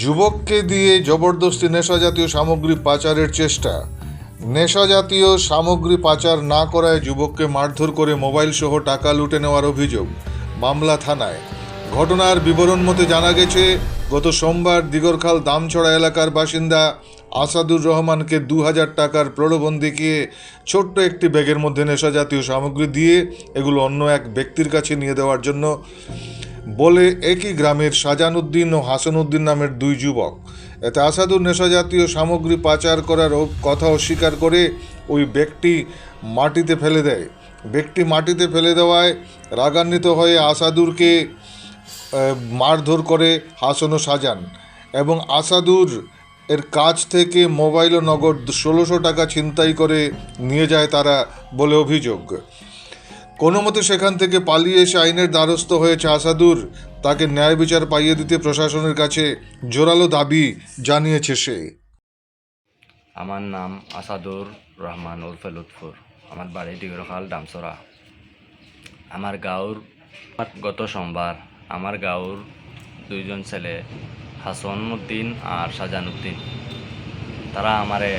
যুবককে দিয়ে জবরদস্তি নেশা জাতীয় সামগ্রী পাচারের চেষ্টা। নেশা জাতীয় সামগ্রী পাচার না করায় যুবককে মারধর করে মোবাইল সহ টাকা লুটে নেওয়ার অভিযোগ মামলা থানায়। ঘটনার বিবরণ মতে জানা গেছে, গত সোমবার দিগরখাল দামছড়া এলাকার বাসিন্দা আসাদুর রহমানকে দু হাজার টাকার প্রলোভন দেখিয়ে ছোট্ট একটি ব্যাগের মধ্যে নেশা জাতীয় সামগ্রী দিয়ে এগুলো অন্য এক ব্যক্তির কাছে নিয়ে দেওয়ার জন্য বলে একই গ্রামের শাজান উদ্দিন ও হাসান উদ্দিন নামের দুই যুবক। এতে আসাদুর নেশাজাতীয় সামগ্রী পাচার করার কথা অস্বীকার করে ওই ব্যক্তি মাটিতে ফেলে দেয়। ব্যক্তি মাটিতে ফেলে দেওয়ায় রাগান্বিত হয়ে আসাদুরকে মারধর করে হাসান ও সাজান এবং আসাদুর এর কাছ থেকে মোবাইল ও নগদ ষোলোশো টাকা ছিনতাই করে নিয়ে যায় তারা বলে অভিযোগ। কোনো মতে সেখান থেকে পালিয়ে এসে আইনের দ্বারস্থ হয়েছে আসাদুর। তাকে ন্যায় বিচার পাইয়ে দিতে প্রশাসনের কাছে জোরালো দাবি জানিয়েছে সে। আমার নাম আসাদুর রহমান উর্ফে লুৎফুর। আমার বাড়ি ডিগরখাল, ডামসরা। আমার গাঁর গত সোমবার আমার গাঁর দুইজন ছেলে হাসন উদ্দিন আর শাহজান উদ্দিন তারা আমারে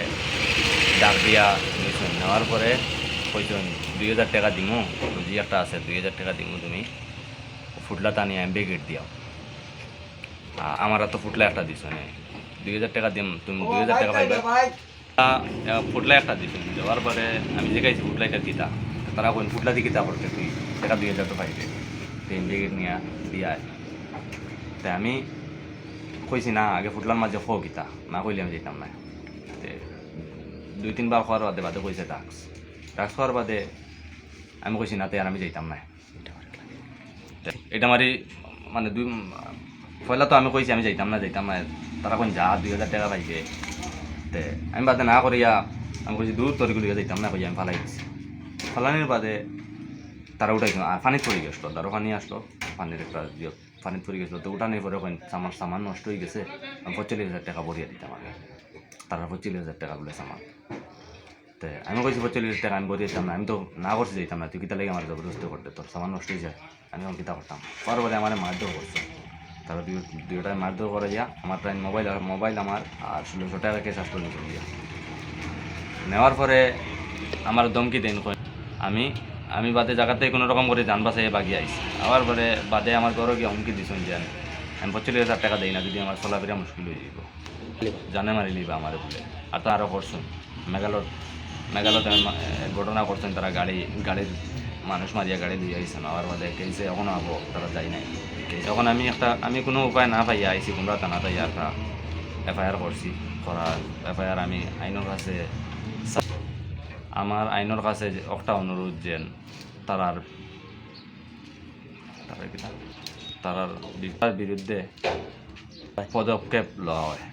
ডাক দিয়া নেওয়ার পরে কইছেন দুই হাজার টাকা দিমু রুজি একটা আছে দুই হাজার টাকা দিমু তুমি। ফুটলা টানি আমি বেগেট দিও আমার তো ফুটলা একটা দিছ নে? দুই হাজার টাকা দিম তুমি দুই হাজার টাকা পাইবা? ফুটলা একটা দিছেন দেওয়ার পরে আমি জিজ্ঞাসি ফুটলা এটা কিতা তারা কোন ফুটলা দিয়ে কিতা করতে তুই টাকা দুই হাজার তো পাইবে তিন বেগেট নিয়ে দিয়া তাই আমি কইছি না আগে ফুটলার মাঝে খো কিতা। না কইলে আমি যেতাম না দুই তিনবার খাওয়ার বাদে বাদে কইছে ডাক্স খাওয়ার বাদে আমি কইছি না আর আমি যাইতাম না এটা মারি মানে দুই পয়লা তো আমি কইছি আমি যাইতাম না যাইতাম না তারা কোন যা, দুই হাজার টাকা পাইবে তে আমি বাদে না করিয়া আমি কইছি দূর তরি করিয়া যাইতাম না কইয়া, আমি ফালাই দিছি। ফালানির বাদে তারা উঠাইছিল আর পানিত পড়ে গেছিল দারো পানি আসলো পানির একটা পানিত পড়ে গেছিল তো উঠানোর পরে ওখানে আমার সামান নষ্ট হয়ে গেছে। আমি পঁয়তাল্লিশ হাজার টাকা ভরিয়ে দিতাম আগে তারা পঁয়তাল্লিশ হাজার টাকা বলে সামান তো আমি কইছি হাজার টাকা আমি ভরিয়ে দিতাম না আমি তো না করতে যেতাম না তুই কিতা লাগে আমার জবরদস্তি করতে তোর সামান নষ্ট হয়ে যায় আমি আমার কিতা করতাম পরে আমার মারধর করছে তারা দুই দুইটায় মারধর করে যা আমার প্রায় মোবাইল মোবাইল আমার আর ষোলোশো টাকা কেস আসলো নিয়ে দিয়া নেওয়ার পরে আমার দমকি দেন আমি আমি বাদে জায়গাতে কোনো রকম করে যান বাসায় বাগিয়ে আইছি আবার পরে বাদে আমার ঘরে গিয়ে হুমকি দিছেন যে আমি আমি পঁচল্লিশ হাজার টাকা দিই না যদি আমার চলাফেরা মুশকিল হয়ে যাব জানে মারি লিবা আমার বলে আর তো আরও করছেন মেঘালয় মেঘালয়তে ঘটনা করছেন, তারা গাড়ি, গাড়ির মানুষ মারিয়া গাড়ি দিয়ে আইছেন। আবার বাদে কেসে এখনও আবো, তারা যাই নাই। তখন আমি একটা, আমি কোনো উপায় না পাইয়া আইছি কুমড়া থানাতে একটা এফআইআর করছি, করার এফআইআর আমি আইনের কাছে আমার আইনের কাছে একটা অনুরোধ যেন তারার তারার তারার বিরুদ্ধে পদক্ষেপ লওয়া হয়।